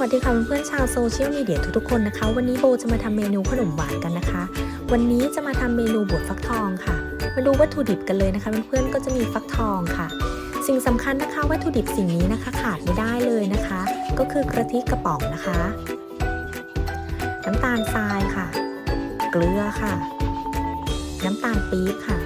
วัสดีค่ะเพื่อนๆชาวโซเชียลมีเดียทุกๆคนนะคะ วันนี้โบจะมาทำเมนูขนมหวานกันนะคะ วันนี้จะมาทำเมนูบวชฟักทองค่ะ มาดูวัตถุดิบกันเลยนะคะเพื่อนๆก็จะมีฟักทองค่ะ สิ่งสำคัญนะคะวัตถุดิบสิ่งนี้นะคะขาดไม่ได้เลยนะคะ ก็คือกระทิกระป๋องนะคะ น้ำตาลทรายค่ะ เกลือค่ะ น้ำตาลปี๊บค่ะ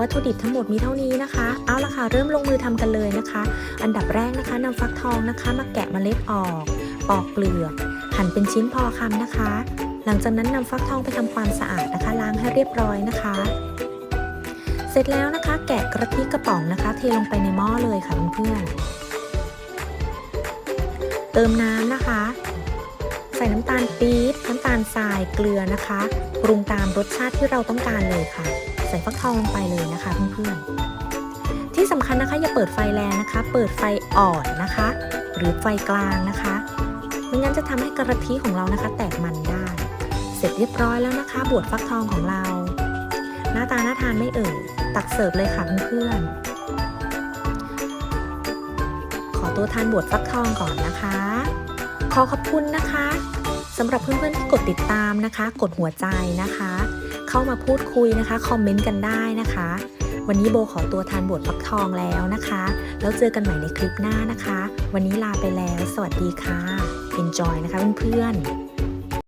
วัตถุดิบทั้งหมดมีเท่านี้นะคะ เอาละค่ะเริ่มลงมือทำกันเลยนะคะ อันดับแรกนะคะนำฟักทองนะคะ มาแกะเมล็ดออก ปอกเปลือก หั่นเป็นชิ้นพอคำนะคะ หลังจากนั้นนำฟักทองไปทำความสะอาดนะคะ ล้างให้เรียบร้อยนะคะ เสร็จแล้วนะคะ แกะกระทิกระป๋องนะคะ เทลงไปในหม้อเลยค่ะเพื่อนเติมน้ำนะคะ ส่น้ำตาลปี๊บน้ำตาลทรายเกลือนะคะปรุงตามรสชาติที่เราต้องการเลยค่ะ ใส่ฟักทองลงไปเลยนะคะเพื่อนๆที่สำคัญนะคะอย่าเปิดไฟแรงนะคะ เปิดไฟอ่อนนะคะ หรือไฟกลางนะคะไม่งั้นจะทำให้กระทิของเรานะคะ แตกมันได้ เสร็จเรียบร้อยแล้วนะคะ บวชฟักทองของเรา หน้าตาน่าทานไม่เอ่ยตักเสิร์ฟเลยค่ะเพื่อนๆขอตัวทานบวชฟักทองก่อนนะคะ ขอขอบคุณนะคะสำหรับเพื่อนๆที่กดติดตามนะคะ กดหัวใจนะคะ เข้ามาพูดคุยนะคะคอมเมนต์กันได้นะคะ วันนี้โบขอตัวทานบทฟักทองแล้วนะคะ แล้วเจอกันใหม่ในคลิปหน้านะคะ วันนี้ลาไปแล้ว สวัสดีค่ะ enjoy นะคะเพื่อนๆ